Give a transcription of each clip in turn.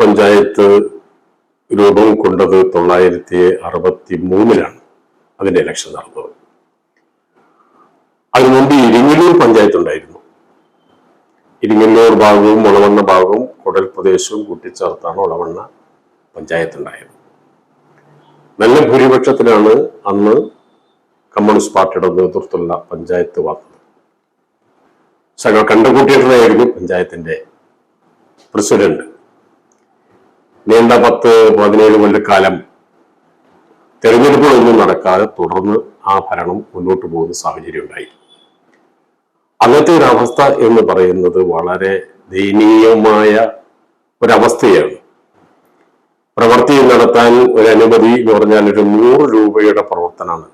പഞ്ചായത്ത് രൂപം കൊണ്ടത് തൊള്ളായിരത്തി അറുപത്തി മൂന്നിലാണ് അതിന്റെ ഇലക്ഷൻ നടന്നത്. അതിനു മുമ്പ് ഇരിങ്ങല്ലൂർ പഞ്ചായത്ത് ഉണ്ടായിരുന്നു. ഇരിങ്ങല്ലൂർ ഭാഗവും ഒളവണ്ണ ഭാഗവും കുടൽ പ്രദേശവും കൂട്ടിച്ചേർത്താണ് ഒളവണ്ണ പഞ്ചായത്ത് ഉണ്ടായത്. നല്ല ഭൂരിപക്ഷത്തിലാണ് അന്ന് കമ്മ്യൂണിസ്റ്റ് പാർട്ടിയുടെ നേതൃത്വത്തിലുള്ള പഞ്ചായത്ത് വന്നത്. സഖ കണ്ടുകൂട്ടിയിട്ടുള്ളതായിരുന്നു പഞ്ചായത്തിന്റെ പ്രസിഡന്റ്. നീണ്ട പത്ത് പതിനേഴ് കൊല്ലക്കാലം തെരഞ്ഞെടുപ്പുകളൊന്നും നടക്കാതെ തുടർന്ന് ആ ഭരണം മുന്നോട്ട് പോകുന്ന സാഹചര്യം ഉണ്ടായി. അന്നത്തെ ഒരു അവസ്ഥ എന്ന് പറയുന്നത് വളരെ ദയനീയമായ ഒരവസ്ഥയാണ്. പ്രവൃത്തി നടത്താൻ ഒരു അനുമതി എന്ന് പറഞ്ഞാൽ ഒരു നൂറ് രൂപയുടെ പ്രവർത്തനമാണ്.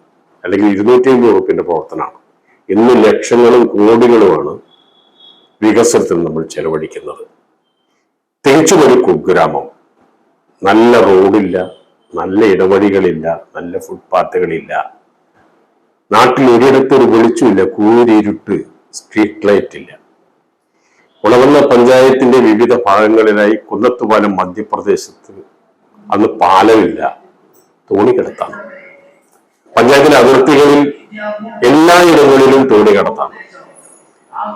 അല്ലെങ്കിൽ ഇരുന്നൂറ്റി അമ്പത് റുപ്യന്റെ പ്രവർത്തനമാണ്. ഇന്ന് ലക്ഷങ്ങളും കോടികളുമാണ് വികസനത്തിൽ നമ്മൾ ചെലവഴിക്കുന്നത്. തികച്ചും ഒരു കുഗ്രാമം. നല്ല റോഡില്ല നല്ല ഇടവഴികളില്ല നല്ല ഫുട്പാത്തുകളില്ല നാട്ടിൽ ഒരിടത്ത് ഒരു വെളിച്ചമില്ല കൂരിരുട്ട് സ്ട്രീറ്റ് ലൈറ്റ് ഇല്ല. ഉളവന്ന പഞ്ചായത്തിന്റെ വിവിധ ഭാഗങ്ങളിലായി കുന്നത്തുപാലം മധ്യപ്രദേശത്ത് അന്ന് പാലമില്ല തോണി കിടത്താണ് പഞ്ചായത്തിലെ അതിർത്തികളിൽ എല്ലായിടങ്ങളിലും തോണി കിടത്താണ്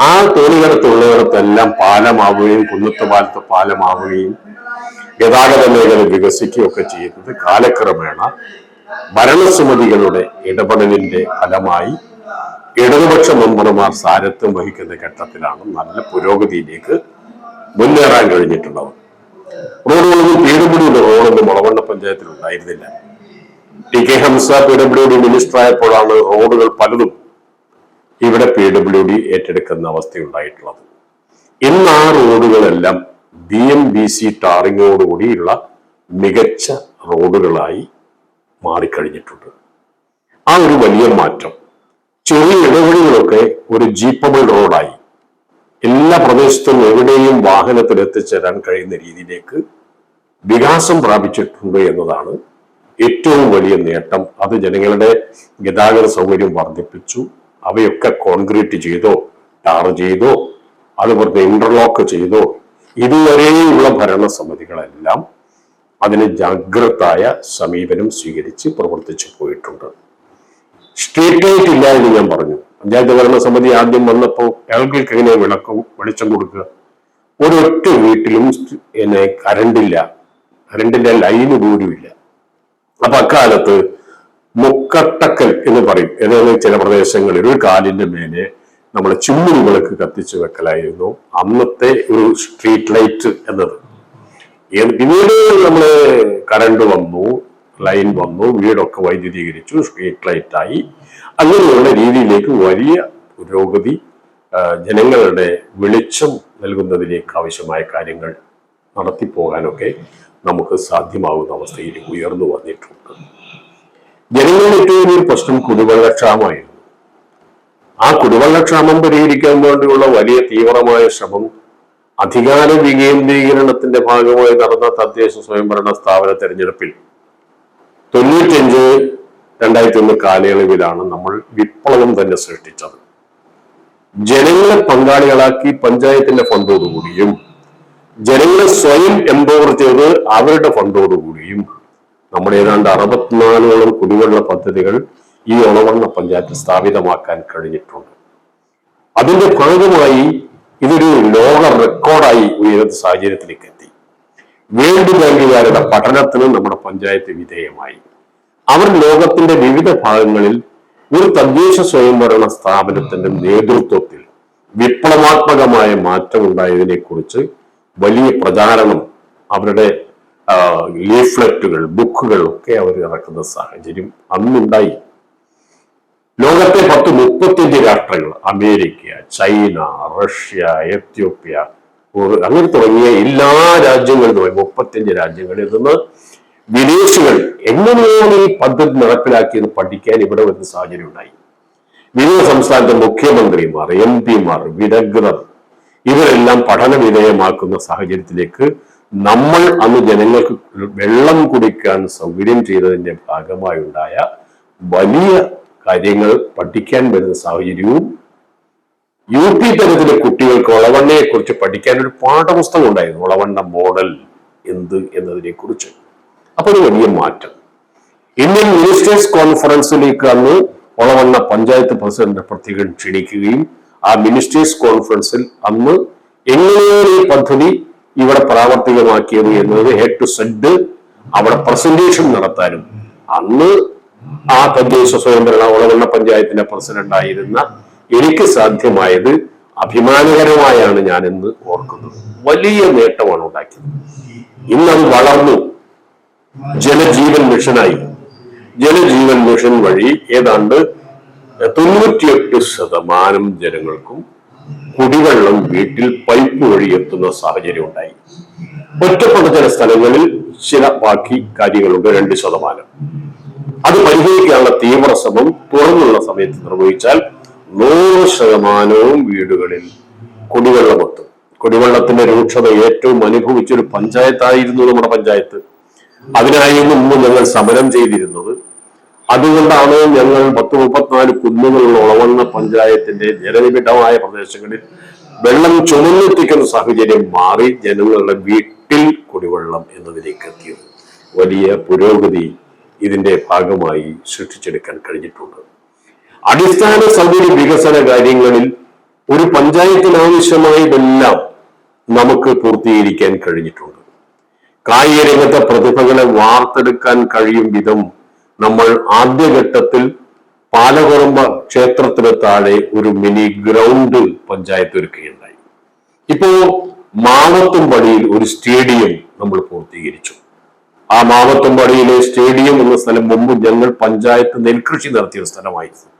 ആ തോണി കിടത്തുള്ളിടത്തെല്ലാം പാലമാവുകയും കുന്നത്തുപാലത്ത് പാലമാവുകയും ഗതാഗത മേഖല വികസിക്കുകയൊക്കെ ചെയ്യുന്നത് കാലക്രമേണ ഭരണസമിതികളുടെ ഇടപെടലിന്റെ ഫലമായി ഇടതുപക്ഷ മെമ്പർമാർ സാരത്വം വഹിക്കുന്ന ഘട്ടത്തിലാണ് നല്ല പുരോഗതിയിലേക്ക് മുന്നേറാൻ കഴിഞ്ഞിട്ടുള്ളത്. റോഡുകളൊന്നും പി റോഡൊന്നും മുളവണ്ണ പഞ്ചായത്തിൽ ഉണ്ടായിരുന്നില്ല. T K Hamsa P D minister ആയപ്പോഴാണ് റോഡുകൾ പലതും ഇവിടെ പി ഡബ്ല്യു ഡി ഏറ്റെടുക്കുന്ന അവസ്ഥയുണ്ടായിട്ടുള്ളത്. ഇന്ന് ആ റോഡുകളെല്ലാം ബി എം ബി സി ടാറിങ്ങോടുകൂടിയുള്ള മികച്ച റോഡുകളായി മാറിക്കഴിഞ്ഞിട്ടുണ്ട്. ആ ഒരു വലിയ മാറ്റം. ചെറിയ ഇടവഴികളൊക്കെ ഒരു ജീപ്പബിൾ റോഡായി. എല്ലാ പ്രദേശത്തും എവിടെയും വാഹനത്തിൽ എത്തിച്ചേരാൻ കഴിയുന്ന രീതിയിലേക്ക് വികാസം പ്രാപിച്ചിട്ടുണ്ട് എന്നതാണ് ഏറ്റവും വലിയ നേട്ടം. അത് ജനങ്ങളുടെ ഗതാഗത സൗകര്യം വർദ്ധിപ്പിച്ചു. അവയൊക്കെ കോൺക്രീറ്റ് ചെയ്തോ ടാർ ചെയ്തോ അതുപോലെ ഇന്റർലോക്ക് ചെയ്തോ ഇതുവരെയുള്ള ഭരണസമിതികളെല്ലാം അതിന് ജാഗ്രതായ സമീപനം സ്വീകരിച്ച് പ്രവർത്തിച്ചു പോയിട്ടുണ്ട്. സ്ട്രീറ്റ് ലൈറ്റ് ഇല്ല എന്ന് ഞാൻ പറഞ്ഞു. പഞ്ചായത്ത് ഭരണസമിതി ആദ്യം വന്നപ്പോൾ ആളുകൾക്ക് എങ്ങനെ വിളക്കും വെളിച്ചം കൊടുക്കുക? ഒരൊറ്റ വീട്ടിലും എന്നെ കരണ്ടില്ല കരണ്ടിന്റെ ലൈന് പോലും ഇല്ല. അപ്പൊ അക്കാലത്ത് മുക്കട്ടക്കൽ എന്ന് പറയും. ഏതാണ് ചില പ്രദേശങ്ങളിൽ ഒരു കാലിന്റെ മേലെ നമ്മൾ ചിമ്മിനി വിളക്ക് കത്തിച്ചു വെക്കലായിരുന്നു. അന്നത്തെ ഒരു സ്ട്രീറ്റ് ലൈറ്റ് എന്നത്. പിന്നീട് നമ്മൾ കറണ്ട് വന്നു ലൈൻ വന്നു വീടൊക്കെ വൈദ്യുതീകരിച്ചു സ്ട്രീറ്റ് ലൈറ്റ് ആയി അങ്ങനെയുള്ള രീതിയിലേക്ക് വലിയ പുരോഗതി ജനങ്ങളുടെ വെളിച്ചം നൽകുന്നതിലേക്ക് ആവശ്യമായ കാര്യങ്ങൾ നടത്തിപ്പോകാനൊക്കെ നമുക്ക് സാധ്യമാകുന്ന അവസ്ഥയിലേക്ക് ഉയർന്നു വന്നിട്ടുണ്ട്. ജനങ്ങളുടെ ഏറ്റവും വലിയ പ്രശ്നം കുടിവെള്ളക്ഷാമമായിരുന്നു ആ കുടിവെള്ളക്ഷാമം പരിഹരിക്കാൻ വേണ്ടിയുള്ള വലിയ തീവ്രമായ ശ്രമം അധികാര വികേന്ദ്രീകരണത്തിന്റെ ഭാഗമായി നടന്ന തദ്ദേശ സ്വയംഭരണ സ്ഥാപന തെരഞ്ഞെടുപ്പിൽ തൊണ്ണൂറ്റഞ്ച് രണ്ടായിരത്തി ഒന്ന് കാലയളവിലാണ് നമ്മൾ വിപ്ലവം തന്നെ സൃഷ്ടിച്ചത്. ജനങ്ങളെ പങ്കാളികളാക്കി പഞ്ചായത്തിന്റെ ഫണ്ടോടുകൂടിയും ജനങ്ങളെ സ്വയം എംപവർ ചെയ്ത് അവരുടെ ഫണ്ടോടുകൂടിയും നമ്മുടെ ഏതാണ്ട് അറുപത്തിനാലോളം കുടിവെള്ള പദ്ധതികൾ ഈ ഒളവണ്ണ പഞ്ചായത്ത് സ്ഥാപിതമാക്കാൻ കഴിഞ്ഞിട്ടുണ്ട്. അതിന്റെ ഭാഗമായി ഇതൊരു ലോക റെക്കോർഡായി ഉയരുന്ന സാഹചര്യത്തിലേക്ക് എത്തി. വേൾഡ് ബാങ്കുകാരുടെ പഠനത്തിന് നമ്മുടെ പഞ്ചായത്ത് വിധേയമായി. അവർ ലോകത്തിന്റെ വിവിധ ഭാഗങ്ങളിൽ ഒരു തദ്ദേശ സ്വയംഭരണ സ്ഥാപനത്തിന്റെ നേതൃത്വത്തിൽ വിപ്ലവാത്മകമായ മാറ്റം ഉണ്ടായതിനെ കുറിച്ച് വലിയ പ്രചാരണം അവരുടെ ലീഫ്ലെറ്റുകൾ ബുക്കുകൾ ഒക്കെ അവർ ഇറക്കുന്ന സാഹചര്യം അന്നുണ്ടായി. ലോകത്തെ പത്ത് മുപ്പത്തിയഞ്ച് രാഷ്ട്രങ്ങൾ അമേരിക്ക ചൈന റഷ്യ എത്യോപ്യ അങ്ങനെ തുടങ്ങിയ എല്ലാ രാജ്യങ്ങളിൽ നിന്നും മുപ്പത്തിയഞ്ച് രാജ്യങ്ങളിൽ നിന്ന് വിദേശികൾ എങ്ങനെയാണ് ഈ പദ്ധതി നടപ്പിലാക്കിയത് പഠിക്കാൻ ഇവിടെ വരുന്ന സാഹചര്യം ഉണ്ടായി. വിവിധ സംസ്ഥാനത്തെ മുഖ്യമന്ത്രിമാർ എം പിമാർ വിദഗ്ധർ ഇവരെല്ലാം പഠന വിധേയമാക്കുന്ന സാഹചര്യത്തിലേക്ക് നമ്മൾ അന്ന് ജനങ്ങൾക്ക് വെള്ളം കുടിക്കാൻ സൗകര്യം ചെയ്തതിന്റെ ഭാഗമായി ഉണ്ടായ വലിയ കാര്യങ്ങൾ പഠിക്കാൻ വരുന്ന സാഹചര്യവും യു പി തലത്തിലെ കുട്ടികൾക്ക് ഒളവണ്ണയെ കുറിച്ച് പഠിക്കാൻ ഒരു പാഠപുസ്തകം ഉണ്ടായിരുന്നു. ഒളവണ്ണ മോഡൽ എന്ത് എന്നതിനെ കുറിച്ച് അപ്പൊ ഒരു വലിയ മാറ്റം. ഇന്ത്യൻ മിനിസ്റ്റേഴ്സ് കോൺഫറൻസിലേക്ക് അന്ന് ഒളവണ്ണ പഞ്ചായത്ത് പ്രസിഡന്റ് പ്രത്യേകം ക്ഷണിക്കുകയും ആ മിനിസ്റ്റേഴ്സ് കോൺഫറൻസിൽ അന്ന് എങ്ങനെയാണ് ഈ പദ്ധതി ഇവിടെ പ്രാവർത്തികമാക്കിയത് എന്നത് ഹെഡ് ടു സെഡ് അവിടെ പ്രസന്റേഷൻ നടത്താനും. അന്ന് ആ തദ്ദേശ സ്വയംഭരണ ഒളവണ്ണ പഞ്ചായത്തിന്റെ പ്രസിഡന്റായിരുന്ന എനിക്ക് സാധ്യമായത് അഭിമാനകരമായാണ് ഞാൻ എന്ന് ഓർക്കുന്നത്. വലിയ നേട്ടമാണ് ഉണ്ടാക്കിയത്. ഇന്നത് വളർന്നു. ജലജീവൻ മിഷനായി. ജലജീവൻ മിഷൻ വഴി ഏതാണ്ട് തൊണ്ണൂറ്റിയെട്ട് ശതമാനം ജനങ്ങൾക്കും കുടിവെള്ളം വീട്ടിൽ പൈപ്പ് വഴി എത്തുന്ന സാഹചര്യം ഉണ്ടായി. ഒറ്റപ്പെട്ട ചില സ്ഥലങ്ങളിൽ ചില ബാക്കി കാര്യങ്ങളുണ്ട് രണ്ട് ശതമാനം. അത് പരിഹരിക്കാനുള്ള തീവ്ര ശ്രമം തുറന്നുള്ള സമയത്ത് നിർവഹിച്ചാൽ നൂറ് ശതമാനവും വീടുകളിൽ കുടിവെള്ളമെത്തും കുടിവെള്ളത്തിന്റെ രൂക്ഷത ഏറ്റവും അനുഭവിച്ചൊരു പഞ്ചായത്തായിരുന്നു നമ്മുടെ പഞ്ചായത്ത്. അതിനായിരുന്നു മുമ്പ് ഞങ്ങൾ സമരം ചെയ്തിരുന്നത്. അതുകൊണ്ടാണ് ഞങ്ങൾ പത്ത് മുപ്പത്തിനാല് കുന്നുകളുള്ള ഉളവണ്ണ പഞ്ചായത്തിന്റെ ജലനിബിഡമായ പ്രദേശങ്ങളിൽ വെള്ളം ചുമന്നെത്തിക്കുന്ന സാഹചര്യം മാറി ജനങ്ങളുടെ വീട്ടിൽ കുടിവെള്ളം എന്നതിലേക്ക് എത്തിയത്. വലിയ പുരോഗതി ഇതിന്റെ ഭാഗമായി സൃഷ്ടിച്ചെടുക്കാൻ കഴിഞ്ഞിട്ടുണ്ട്. അടിസ്ഥാന സൗകര്യ വികസന കാര്യങ്ങളിൽ ഒരു പഞ്ചായത്തിന് ആവശ്യമായതെല്ലാം നമുക്ക് പൂർത്തീകരിക്കാൻ കഴിഞ്ഞിട്ടുണ്ട്. കായിക രംഗത്തെ പ്രതിഭകളെ വാർത്തെടുക്കാൻ കഴിയും വിധം നമ്മൾ ആദ്യഘട്ടത്തിൽ പാലകുറമ്പ ക്ഷേത്രത്തിന് താഴെ ഒരു മിനി ഗ്രൗണ്ട് പഞ്ചായത്ത് ഒരുക്കുകയുണ്ടായി. ഇപ്പോ മാവത്തുംപടിയിൽ ഒരു സ്റ്റേഡിയം നമ്മൾ പൂർത്തീകരിച്ചു. ആ മാവത്തുംപടിയിലെ സ്റ്റേഡിയം എന്ന സ്ഥലം മുമ്പ് ഞങ്ങൾ പഞ്ചായത്ത് നെൽകൃഷി നടത്തിയ സ്ഥലമായിരുന്നു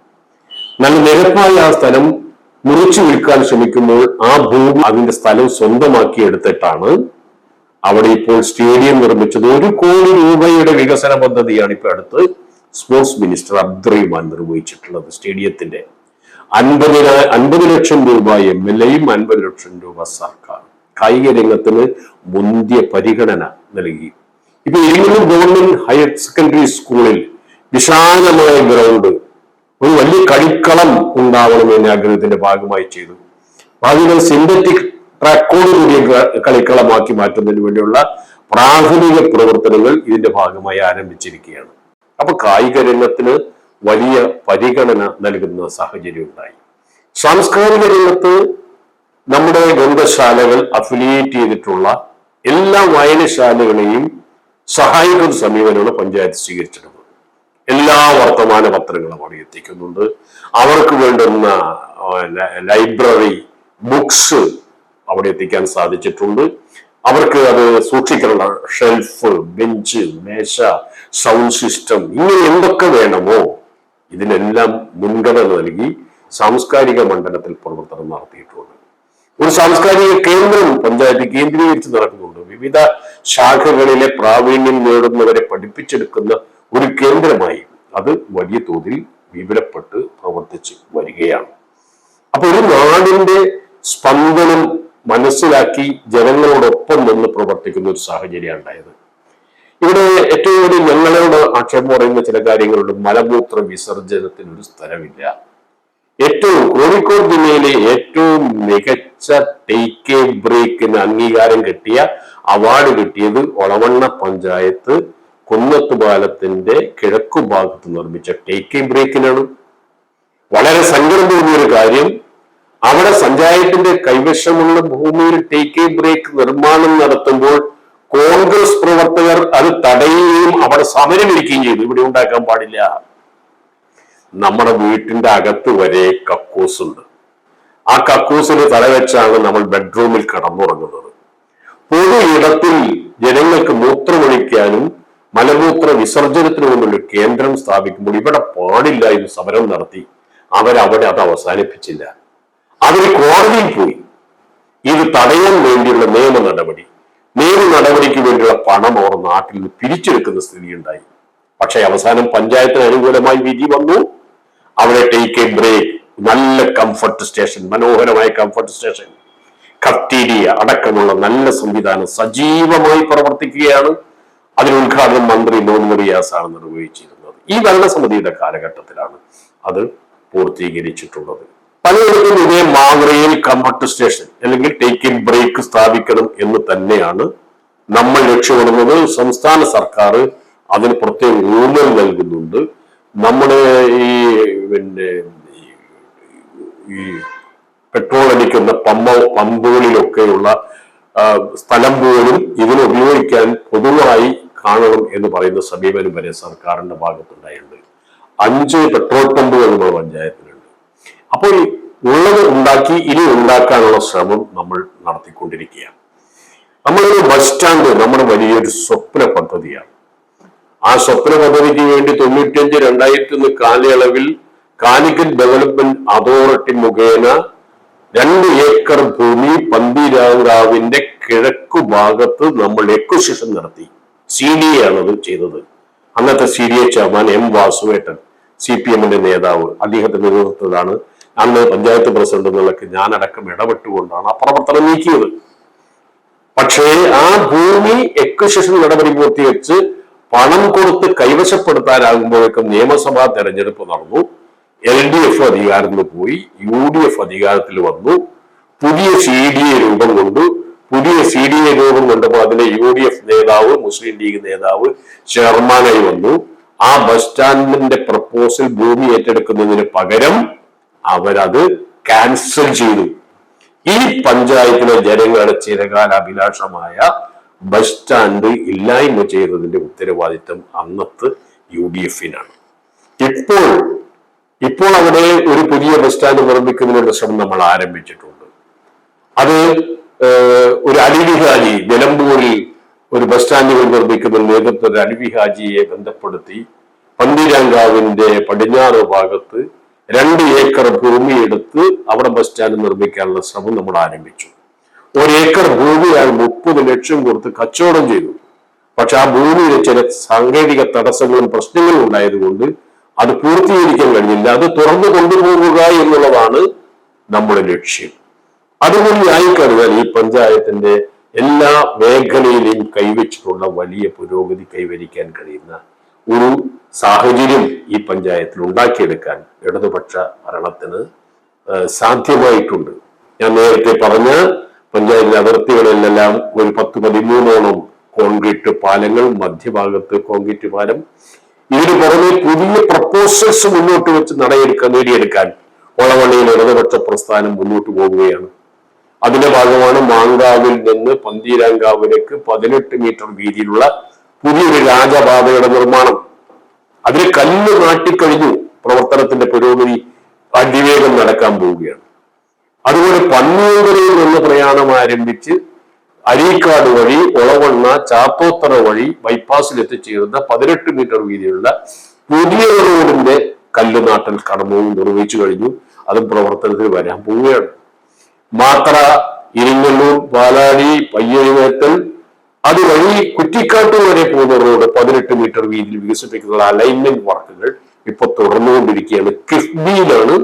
നല്ല നിരപ്പായ ആ സ്ഥലം മുറിച്ചു വിൽക്കാൻ ശ്രമിക്കുമ്പോൾ ആ ഭൂമി അതിന്റെ സ്ഥലം സ്വന്തമാക്കി എടുത്തിട്ടാണ് അവിടെ ഇപ്പോൾ സ്റ്റേഡിയം നിർമ്മിച്ചത് ഒരു കോടി രൂപയുടെ വികസന പദ്ധതിയാണ് ഇപ്പൊ അടുത്ത് സ്പോർട്സ് മിനിസ്റ്റർ അബ്ദുറഹിമാൻ നിർവഹിച്ചിട്ടുള്ളത് സ്റ്റേഡിയത്തിന്റെ. അൻപത് അൻപത് ലക്ഷം രൂപ എം എൽ എയും അൻപത് ലക്ഷം രൂപ സർക്കാർ കായിക രംഗത്തിന് മുന്തിയ പരിഗണന നൽകി. ഇപ്പൊ ഏതെങ്കിലും ഗവൺമെന്റ് ഹയർ സെക്കൻഡറി സ്കൂളിൽ വിശാലമായ ഗ്രൗണ്ട് ഒരു വലിയ കളിക്കളം ഉണ്ടാവണം എന്ന ആഗ്രഹത്തിന്റെ ഭാഗമായി ചെയ്തു. ഭാവിയിൽ സിന്തറ്റിക് ട്രാക്കോട് കൂടിയ കളിക്കളമാക്കി മാറ്റുന്നതിന് വേണ്ടിയുള്ള പ്രാഥമിക പ്രവർത്തനങ്ങൾ ഇതിന്റെ ഭാഗമായി ആരംഭിച്ചിരിക്കുകയാണ്. അപ്പൊ കായിക രംഗത്തിന് വലിയ പരിഗണന നൽകുന്ന സാഹചര്യം ഉണ്ടായി. സാംസ്കാരിക രംഗത്ത് നമ്മുടെ ഗ്രന്ഥശാലകൾ അഫിലിയേറ്റ് ചെയ്തിട്ടുള്ള എല്ലാ വായനശാലകളെയും സഹായിക്കുന്ന സമീപനമാണ് പഞ്ചായത്ത് സ്വീകരിച്ചിട്ടുള്ളത്. എല്ലാ വർത്തമാന പത്രങ്ങളും അവിടെ എത്തിക്കുന്നുണ്ട്. അവർക്ക് വേണ്ടുന്ന ലൈബ്രറി ബുക്സ് അവിടെ എത്തിക്കാൻ സാധിച്ചിട്ടുണ്ട്. അവർക്ക് അത് സൂക്ഷിക്കാനുള്ള ഷെൽഫ് ബെഞ്ച് മേശ സൗണ്ട് സിസ്റ്റം ഇങ്ങനെ എന്തൊക്കെ വേണമോ ഇതിനെല്ലാം മുൻഗണന നൽകി സാംസ്കാരിക മണ്ഡലത്തിൽ പ്രവർത്തനം നടത്തിയിട്ടുണ്ട്. ഒരു സാംസ്കാരിക കേന്ദ്രം പഞ്ചായത്ത് കേന്ദ്രീകരിച്ച് നടക്കുന്നുണ്ട്. വിവിധ ശാഖകളിലെ പ്രാവീണ്യം നേടുന്നവരെ പഠിപ്പിച്ചെടുക്കുന്ന ഒരു കേന്ദ്രമായി അത് വലിയ തോതിൽ വിപുലപ്പെട്ട് പ്രവർത്തിച്ച് വരികയാണ്. അപ്പൊ ഒരു നാടിന്റെ സ്പന്ദനം മനസ്സിലാക്കി ജനങ്ങളോടൊപ്പം നിന്ന് പ്രവർത്തിക്കുന്ന ഒരു സാഹചര്യമാണ് ഉണ്ടായത്. ഇവിടെ ഏറ്റവും കൂടുതൽ ഞങ്ങളോട് ആക്ഷേപം പറയുന്ന ചില കാര്യങ്ങളുണ്ട്. മലമൂത്ര വിസർജനത്തിന് ഒരു സ്ഥലമില്ല. ഏറ്റവും കോഴിക്കോട് ജില്ലയിലെ ഏറ്റവും മികച്ച ടേക്ക് ബ്രേക്കിന് അംഗീകാരം കിട്ടിയ അവാർഡ് കിട്ടിയത് ഒളവണ്ണ പഞ്ചായത്ത് കുന്നത്ത് പാലത്തിന്റെ കിഴക്കു ഭാഗത്ത് നിർമ്മിച്ച ടേക്ക് ബ്രേക്കിനാണ് വളരെ സങ്കടം തോന്നിയ ഒരു കാര്യം അവിടെ പഞ്ചായത്തിന്റെ കൈവശമുള്ള ഭൂമിയിൽ ടേക്ക് എ ബ്രേക്ക് നിർമ്മാണം നടത്തുമ്പോൾ കോൺഗ്രസ് പ്രവർത്തകർ അത് തടയുകയും അവിടെ സമരമിരിക്കുകയും ചെയ്തു. ഇവിടെ ഉണ്ടാക്കാൻ പാടില്ല. നമ്മുടെ വീട്ടിന്റെ അകത്ത് വരെ കക്കൂസ് ഉണ്ട്. ആ കക്കൂസിന് തലവെച്ചാണ് നമ്മൾ ബെഡ്റൂമിൽ കിടന്നുറങ്ങുന്നത്. പൊതു ഇടത്തിൽ ജനങ്ങൾക്ക് മൂത്രമൊഴിക്കാനും മലമൂത്ര വിസർജനത്തിനു വേണ്ടിയുള്ള കേന്ദ്രം സ്ഥാപിക്കുമ്പോൾ ഇവിടെ പാടില്ല എന്ന് സമരം നടത്തി. അവരവിടെ അത് അവസാനിപ്പിച്ചില്ല. അവർ കോടതിയിൽ പോയി. ഇത് തടയാൻ വേണ്ടിയുള്ള നിയമ നടപടി. നിയമ നടപടിക്ക് വേണ്ടിയുള്ള പണം അവർ നാട്ടിൽ നിന്ന് പിരിച്ചെടുക്കുന്ന സ്ഥിതിയുണ്ടായി. പക്ഷേ അവസാനം പഞ്ചായത്തിന് അനുകൂലമായി വിധി വന്നു. അവിടെ ടേക്ക് എ ബ്രേക്ക് നല്ല കംഫർട്ട് സ്റ്റേഷൻ മനോഹരമായ കംഫർട്ട് സ്റ്റേഷൻ കഫ്റ്റീരിയ അടക്കമുള്ള നല്ല സംവിധാനം സജീവമായി പ്രവർത്തിക്കുകയാണ്. അതിന് ഉദ്ഘാടനം മന്ത്രി മോഹൻ റിയാസാണ് നിർവഹിച്ചിരുന്നത്. ഈ ഭരണസമിതിയുടെ കാലഘട്ടത്തിലാണ് അത് പൂർത്തീകരിച്ചിട്ടുള്ളത്. പലയിടത്തും ഇതേ മാതൃയിൽ കംഫർട്ട് സ്റ്റേഷൻ അല്ലെങ്കിൽ ടേക്ക് ഇൻ ബ്രേക്ക് സ്ഥാപിക്കണം എന്ന് തന്നെയാണ് നമ്മൾ ലക്ഷ്യമിടുന്നത്. സംസ്ഥാന സർക്കാർ അതിന് പ്രത്യേക ഊന്നൽ നൽകുന്നുണ്ട്. നമ്മുടെ ഈ പിന്നെ ഈ- പെട്രോൾ അടിക്കുന്ന പമ്പ പമ്പുകളിലൊക്കെയുള്ള സ്ഥലം പോലും ഇതിന് ഉപയോഗിക്കാൻ പൊതുവായി കാണണം എന്ന് പറയുന്ന സമീപനം വരെ സർക്കാരിന്റെ ഭാഗത്തുണ്ടായിട്ടുണ്ട്. അഞ്ച് പെട്രോൾ പമ്പുകൾ നമ്മുടെ പഞ്ചായത്തിലുണ്ട്. അപ്പോൾ ഉള്ളത് ഉണ്ടാക്കി ഇനി ഉണ്ടാക്കാനുള്ള ശ്രമം നമ്മൾ നടത്തിക്കൊണ്ടിരിക്കുകയാണ്. നമ്മളൊരു ബസ് സ്റ്റാൻഡ് നമ്മുടെ വലിയൊരു സ്വപ്ന പദ്ധതിയാണ്. ആ സ്വപ്ന പദ്ധതിക്ക് വേണ്ടി തൊണ്ണൂറ്റിയഞ്ച് രണ്ടായിരത്തി കാലയളവിൽ കാലിക്കറ്റ് ഡെവലപ്മെന്റ് അതോറിറ്റി മുഖേന രണ്ട് ഏക്കർ ഭൂമി പന്തീരാങ്കാവിന്റെ കിഴക്കു ഭാഗത്ത് നമ്മൾ എക്വസിഷൻ നടത്തി. സി ഡി എ ആണ് അത് ചെയ്തത്. അന്നത്തെ C D A chairman M വാസുവേട്ടൻ C P എമ്മിന്റെ നേതാവ് അദ്ദേഹത്തിന്റെ നേതൃത്വത്തിലാണ് അന്ന് പഞ്ചായത്ത് പ്രസിഡന്റ് എന്നുള്ളതൊക്കെ ഞാനടക്കം ഇടപെട്ടുകൊണ്ടാണ് ആ പ്രവർത്തനം നീക്കിയത്. പക്ഷേ ആ ഭൂമി എക്വിസിഷൻ നടപടി പൂർത്തീകരിച്ച് പണം കൊടുത്ത് കൈവശപ്പെടുത്താനാകുമ്പോഴേക്കും നിയമസഭാ തെരഞ്ഞെടുപ്പ് നടന്നു. എൽ ഡി എഫ് അധികാരത്തിൽ പോയി യു ഡി എഫ് അധികാരത്തിൽ വന്നു. പുതിയ സി ഡി എ രൂപം കൊണ്ടു. പുതിയ സി ഡി എ രൂപം കൊണ്ടപ്പോൾ അതിലെ യു ഡി എഫ് നേതാവ് മുസ്ലിം ലീഗ് നേതാവ് ചെയർമാനായി വന്നു. ആ ബസ് സ്റ്റാൻഡിന്റെ പ്രപ്പോസൽ ഭൂമി ഏറ്റെടുക്കുന്നതിന് പകരം അവരത് ക്യാൻസൽ ചെയ്തു. ഈ പഞ്ചായത്തിലെ ജനങ്ങളുടെ ചിരകാല അഭിലാഷമായ ബസ് സ്റ്റാൻഡ് ഇല്ലായ്മ ചെയ്തതിന്റെ ഉത്തരവാദിത്തം അന്നത്തെ യു ഡി എഫിനാണ് ഇപ്പോൾ ഇപ്പോൾ അവിടെ ഒരു പുതിയ ബസ് സ്റ്റാൻഡ് നിർമ്മിക്കുന്നതിനുള്ള ശ്രമം നമ്മൾ ആരംഭിച്ചിട്ടുണ്ട്. അത് ഒരു അലിവിഹാജി നിലമ്പൂരിൽ ഒരു ബസ് സ്റ്റാൻഡുകൾ നിർമ്മിക്കുന്ന നേതൃത്വത്തിൽ അലിവിഹാജിയെ ബന്ധപ്പെടുത്തി പന്തിരാങ്കാവിന്റെ പടിഞ്ഞാറ് ഭാഗത്ത് രണ്ട് ഏക്കർ ഭൂമി എടുത്ത് അവിടെ ബസ് സ്റ്റാൻഡ് നിർമ്മിക്കാനുള്ള ശ്രമം നമ്മൾ ആരംഭിച്ചു. ഒരു ഏക്കർ ഭൂമി അയാൾ മുപ്പത് ലക്ഷം കൊടുത്ത് കച്ചവടം ചെയ്തു. പക്ഷെ ആ ഭൂമിയിൽ ചില സാങ്കേതിക തടസ്സങ്ങളും പ്രശ്നങ്ങളും ഉണ്ടായതുകൊണ്ട് അത് പൂർത്തീകരിക്കാൻ കഴിഞ്ഞില്ല. അത് തുറന്നു കൊണ്ടുപോകുക എന്നുള്ളതാണ് നമ്മുടെ ലക്ഷ്യം. അതുകൊണ്ട് ആയിക്കഴിഞ്ഞാൽ ഈ പഞ്ചായത്തിന്റെ എല്ലാ മേഖലയിലെയും കൈവച്ചിട്ടുള്ള വലിയ പുരോഗതി കൈവരിക്കാൻ കഴിയുന്ന ഒരു സാഹചര്യം ഈ പഞ്ചായത്തിൽ ഉണ്ടാക്കിയെടുക്കാൻ ഇടതുപക്ഷ ഭരണത്തിന് സാധ്യമായിട്ടുണ്ട്. ഞാൻ നേരത്തെ പറഞ്ഞ പഞ്ചായത്തിലെ അതിർത്തികളിലെല്ലാം ഒരു പത്ത് പതിമൂന്നോളം കോൺക്രീറ്റ് പാലങ്ങൾ മധ്യഭാഗത്ത് കോൺക്രീറ്റ് പാലം. ഇതിന് പുറമെ പുതിയ പ്രപ്പോസൽസ് മുന്നോട്ട് വെച്ച് നടയെടുക്കാൻ നേടിയെടുക്കാൻ ഒളവള്ളിയിൽ ഇടതുപക്ഷ പ്രസ്ഥാനം മുന്നോട്ട് പോവുകയാണ്. അതിന്റെ ഭാഗമാണ് മാങ്കാവിൽ നിന്ന് പന്തീരാങ്കാവിലേക്ക് പതിനെട്ട് മീറ്റർ വീതിയിലുള്ള പുതിയൊരു രാജപാതയുടെ നിർമ്മാണം. അതിന് കല്ല് നാട്ടിക്കഴിഞ്ഞു പ്രവർത്തനത്തിന്റെ പുരോഗതി അതിവേഗം നടക്കാൻ പോവുകയാണ്. അതുപോലെ പന്നിയൂരിൽ നിന്ന് പ്രയാണം ആരംഭിച്ച് അരീക്കാട് വഴി ഒളവണ്ണ ചാത്തോത്തറ വഴി ബൈപ്പാസിൽ എത്തിച്ചേരുന്ന പതിനെട്ട് മീറ്റർ വീതിയുള്ള പുതിയ റോഡിന്റെ കല്ലുനാട്ടൽ കടമവും നിർവഹിച്ചു കഴിഞ്ഞു. അതും പ്രവർത്തനത്തിൽ വരാൻ പോവുകയാണ്. മാത്ര ഇരിങ്ങല്ലൂർ പാലാടി പയ്യഴിമേത്തൽ അതുവഴി കുറ്റിക്കാട്ട് വരെ പോകുന്ന റോഡ് പതിനെട്ട് മീറ്റർ വീതിയിൽ വികസിപ്പിക്കുന്ന അലൈൻമെന്റ് വർക്കുകൾ ഇപ്പൊ തുടർന്നുകൊണ്ടിരിക്കുകയാണ്. കിഫ്ബിയിലാണ്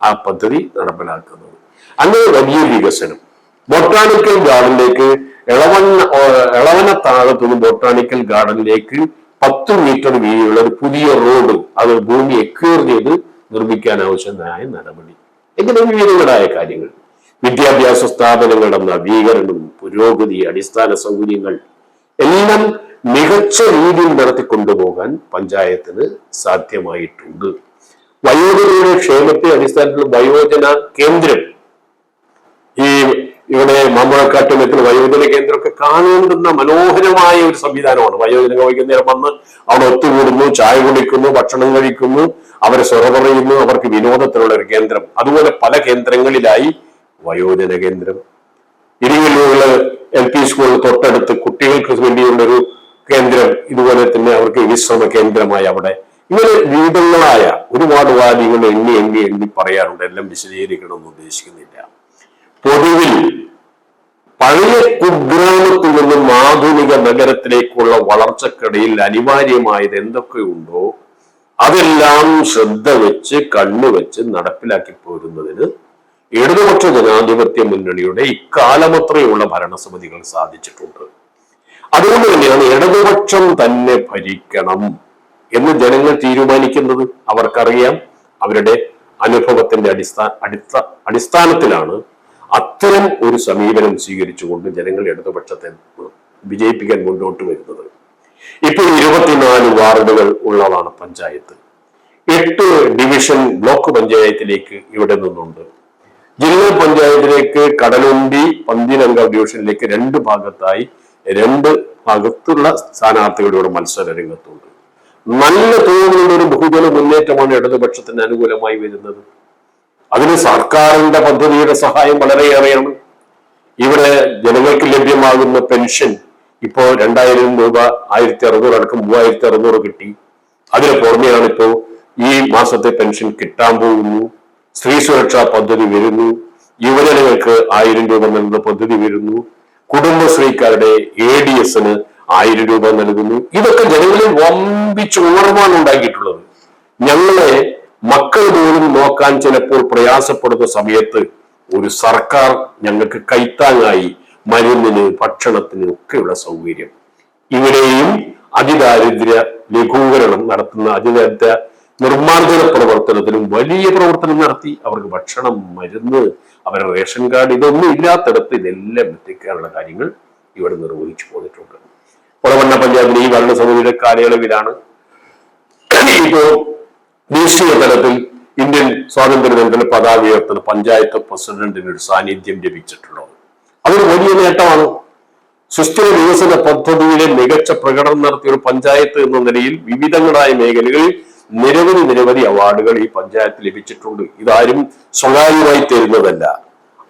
ആ പദ്ധതി നടപ്പിലാക്കുന്നത്. അങ്ങനെ വലിയ വികസനം. ബൊട്ടാണിക്കൽ ഗാർഡനിലേക്ക് ഇളവണ്ണ ഇളവന താഴത്തുനിന്ന് ബൊട്ടാണിക്കൽ ഗാർഡനിലേക്ക് പത്ത് മീറ്റർ വീതിയുള്ള ഒരു പുതിയ റോഡ് അത് ഭൂമി എക്യൂർ ചെയ്ത് നിർമ്മിക്കാൻ ആവശ്യമായ നടപടി. ഇങ്ങനെ വിവിധങ്ങളായ കാര്യങ്ങൾ. വിദ്യാഭ്യാസ സ്ഥാപനങ്ങളുടെ നവീകരണം പുരോഗതി അടിസ്ഥാന സൗകര്യങ്ങൾ എല്ലാം മികച്ച രീതിയിൽ നടത്തിക്കൊണ്ടുപോകാൻ പഞ്ചായത്തിന് സാധ്യമായിട്ടുണ്ട്. വയോജനയുടെ ക്ഷേമത്തെ അടിസ്ഥാനത്തിൽ വയോജന കേന്ദ്രം ഈ ഇവിടെ മാമ്പഴക്കാട്ടുമത്തിൽ വയോജന കേന്ദ്രമൊക്കെ കാണേണ്ടുന്ന മനോഹരമായ ഒരു സംവിധാനമാണ്. വയോജന വൈകുന്നേരം വന്ന് അവിടെ ഒത്തുകൂടുന്നു ചായ കുടിക്കുന്നു ഭക്ഷണം കഴിക്കുന്നു അവരെ സ്വറ പറയുന്നു അവർക്ക് വിനോദത്തിനുള്ള ഒരു കേന്ദ്രം. അതുപോലെ പല കേന്ദ്രങ്ങളിലായി വയോജന കേന്ദ്രം. ഇരുവല്ലൂരിൽ എൽ പി സ്കൂളിൽ തൊട്ടടുത്ത് കുട്ടികൾക്ക് വേണ്ടിയുള്ളൊരു കേന്ദ്രം. ഇതുപോലെ തന്നെ അവർക്ക് വിശ്രമ കേന്ദ്രമായി അവിടെ. ഇങ്ങനെ വിവിധങ്ങളായ ഒരുപാട് വാദികൾ എണ്ണി എണ്ണി എണ്ണി പറയാറുണ്ട്. എല്ലാം വിശദീകരിക്കണമെന്ന് ഉദ്ദേശിക്കുന്നില്ല. പൊതുവിൽ പഴയ കുഗ്രാമത്തിൽ നിന്നും ആധുനിക നഗരത്തിലേക്കുള്ള വളർച്ചക്കിടയിൽ അനിവാര്യമായത് എന്തൊക്കെയുണ്ടോ അതെല്ലാം ശ്രദ്ധ വെച്ച് കണ്ണുവെച്ച് നടപ്പിലാക്കി പോരുന്നതിന് ഇടതുപക്ഷ ജനാധിപത്യ മുന്നണിയുടെ ഇക്കാലമത്രയുള്ള ഭരണസമിതികൾ സാധിച്ചിട്ടുണ്ട്. അതുകൊണ്ട് തന്നെയാണ് ഇടതുപക്ഷം തന്നെ ഭരിക്കണം എന്ന് ജനങ്ങൾ തീരുമാനിക്കുന്നത് അവർക്കറിയാം. അവരുടെ അനുഭവത്തിന്റെ അടിസ്ഥാന അടിസ്ഥ അടിസ്ഥാനത്തിലാണ് അത്തരം ഒരു സമീപനം സ്വീകരിച്ചുകൊണ്ട് ജനങ്ങൾ ഇടതുപക്ഷത്തെ വിജയിപ്പിക്കാൻ മുന്നോട്ട് വരുന്നത്. ഇപ്പോൾ ഇരുപത്തിനാല് വാർഡുകൾ ഉള്ളതാണ് പഞ്ചായത്ത്. എട്ട് ഡിവിഷൻ ബ്ലോക്ക് പഞ്ചായത്തിലേക്ക് ഇവിടെ നിന്നുണ്ട്. ജില്ലാ പഞ്ചായത്തിലേക്ക് കടലുണ്ടി പന്തിനംഗ ഡിവിഷനിലേക്ക് രണ്ട് ഭാഗത്തായി രണ്ട് ഭാഗത്തുള്ള സ്ഥാനാർത്ഥികളുടെ മത്സര രംഗത്തുണ്ട്. നല്ല തോതിലുള്ള ഒരു ബഹുജന മുന്നേറ്റമാണ് ഇടതുപക്ഷത്തിന് അനുകൂലമായി വരുന്നത്. അതിന് സർക്കാരിന്റെ പദ്ധതിയുടെ സഹായം വളരെയേറെയാണ്. ഇവിടെ ജനങ്ങൾക്ക് ലഭ്യമാകുന്ന പെൻഷൻ ഇപ്പോൾ രണ്ടായിരം രൂപ ആയിരത്തി അറുന്നൂറ് അടക്കം മൂവായിരത്തി അറുന്നൂറ് കിട്ടി. അതിന് പുറമെയാണ് ഇപ്പോ ഈ മാസത്തെ പെൻഷൻ കിട്ടാൻ പോകുന്നു. സ്ത്രീ സുരക്ഷാ പദ്ധതി വരുന്നു. യുവജനങ്ങൾക്ക് ആയിരം രൂപ നൽകുന്ന പദ്ധതി വരുന്നു. കുടുംബശ്രീക്കാരുടെ എ ഡി എസിന് ആയിരം രൂപ നൽകുന്നു. ഇതൊക്കെ ജനങ്ങളിൽ വമ്പിച്ച് ഉണർവാണ് ഉണ്ടാക്കിയിട്ടുള്ളത്. ഞങ്ങളെ മക്കൾ പോലും നോക്കാൻ ചിലപ്പോൾ പ്രയാസപ്പെടുന്ന സമയത്ത് ഒരു സർക്കാർ ഞങ്ങൾക്ക് കൈത്താങ്ങായി മരുന്നിന് ഭക്ഷണത്തിന് ഒക്കെയുള്ള സൗകര്യം. ഇവിടെയും അതിദാരിദ്ര്യ ലഘൂകരണം നടത്തുന്ന അതിദാരിദ്ര്യ നിർമ്മാർജന പ്രവർത്തനത്തിനും വലിയ പ്രവർത്തനം നടത്തി. അവർക്ക് ഭക്ഷണം മരുന്ന് അവരുടെ റേഷൻ കാർഡ് ഇതൊന്നും ഇല്ലാത്തിടത്ത് ഇതെല്ലാം എത്തിക്കാനുള്ള കാര്യങ്ങൾ ഇവിടെ നിർവഹിച്ചു പോന്നിട്ടുണ്ട്. പുറവണ്ണ പഞ്ചായത്തിലെ ഈ ഭരണസമിതിയുടെ കാലയളവിലാണ് ഇപ്പോ ദേശീയ തലത്തിൽ ഇന്ത്യൻ സ്വാതന്ത്ര്യ ദിനത്തിന് പതാക ഉയർത്തുന്ന പഞ്ചായത്ത് പ്രസിഡന്റിന് ഒരു സാന്നിധ്യം ലഭിച്ചിട്ടുള്ളത്. അതൊരു വലിയ നേട്ടമാണ്. സുസ്ഥിര വികസന പദ്ധതിയിലെ മികച്ച പ്രകടനം നടത്തിയ ഒരു പഞ്ചായത്ത് എന്ന നിലയിൽ വിവിധങ്ങളായ മേഖലകളിൽ നിരവധി നിരവധി അവാർഡുകൾ ഈ പഞ്ചായത്ത് ലഭിച്ചിട്ടുണ്ട്. ഇതാരും സ്വകാര്യമായി തരുന്നതല്ല.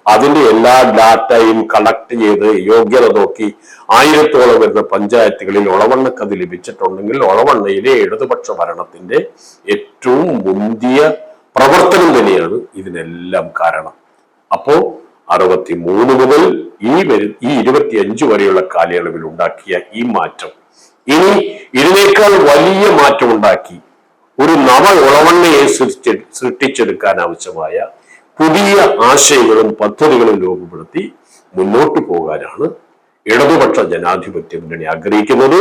അതിന്റെ എല്ലാ ഡാറ്റയും കളക്ട് ചെയ്ത് യോഗ്യത നോക്കി ആയിരത്തോളം വരുന്ന പഞ്ചായത്തുകളിൽ ഒളവണ്ണക്ക് അത് ലഭിച്ചിട്ടുണ്ടെങ്കിൽ ഒളവണ്ണയിലെ ഇടതുപക്ഷ ഭരണത്തിന്റെ ഏറ്റവും മുന്തിയ പ്രവർത്തനം തന്നെയാണ് ഇതിനെല്ലാം കാരണം. അപ്പോ അറുപത്തി മൂന്ന് മുതൽ ഈ വരു ഈ ഇരുപത്തിയഞ്ച് വരെയുള്ള കാലയളവിൽ ഉണ്ടാക്കിയ ഈ മാറ്റം ഇനി ഇതിനേക്കാൾ വലിയ മാറ്റം ഉണ്ടാക്കി ഒരു നവ ഉളവണ്ണയെ സൃഷ്ടി സൃഷ്ടിച്ചെടുക്കാൻ ആവശ്യമായ പുതിയ ആശയങ്ങളും പദ്ധതികളും രൂപപ്പെടുത്തി മുന്നോട്ടു പോകാനാണ് ഇടതുപക്ഷ ജനാധിപത്യ മുന്നണി ആഗ്രഹിക്കുന്നത്.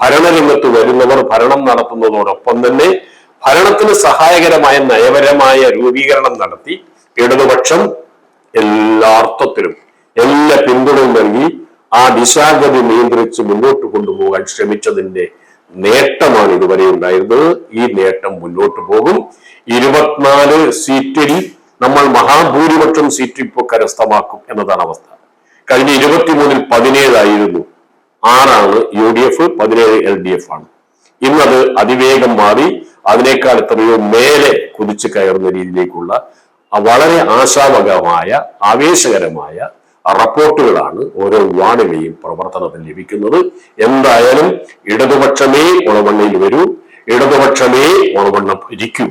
ഭരണരംഗത്ത് വരുന്നവർ ഭരണം നടത്തുന്നതോടൊപ്പം തന്നെ ഭരണത്തിന് സഹായകരമായ നയപരമായ രൂപീകരണം നടത്തി ഇടതുപക്ഷം എല്ലാ അർത്ഥത്തിലും എല്ലാ പിന്തുണയും നൽകി ആ ദിശാഗതി നിയന്ത്രിച്ച് മുന്നോട്ട് കൊണ്ടുപോകാൻ ശ്രമിച്ചതിന്റെ നേട്ടമാണ് ഇതുവരെ ഉണ്ടായിരുന്നത്. ഈ നേട്ടം മുന്നോട്ട് പോകും. ഇരുപത്തിനാല് സീറ്റിൽ നമ്മൾ മഹാഭൂരിപക്ഷം സീറ്റ് ഇപ്പോൾ കരസ്ഥമാക്കും എന്നതാണ് അവസ്ഥ. കഴിഞ്ഞ ഇരുപത്തിമൂന്നിൽ പതിനേഴായിരുന്നു. ആറാണ് യു ഡി എഫ് പതിനേഴ് എൽ ഡി എഫ് ആണ്. ഇന്നത് അതിവേഗം മാറി അതിനേക്കാൾ എത്രയോ മേലെ കുതിച്ചു കയറുന്ന രീതിയിലേക്കുള്ള വളരെ ആശാവകമായ ആവേശകരമായ റിപ്പോർട്ടുകളാണ് ഓരോ വാർഡിലെയും പ്രവർത്തനത്തിൽ ലഭിക്കുന്നത്. എന്തായാലും ഇടതുപക്ഷമേ ഒളവണ്ണയിൽ വരൂ ഇടതുപക്ഷമേ ഉളവണ്ണ ഭരിക്കൂ.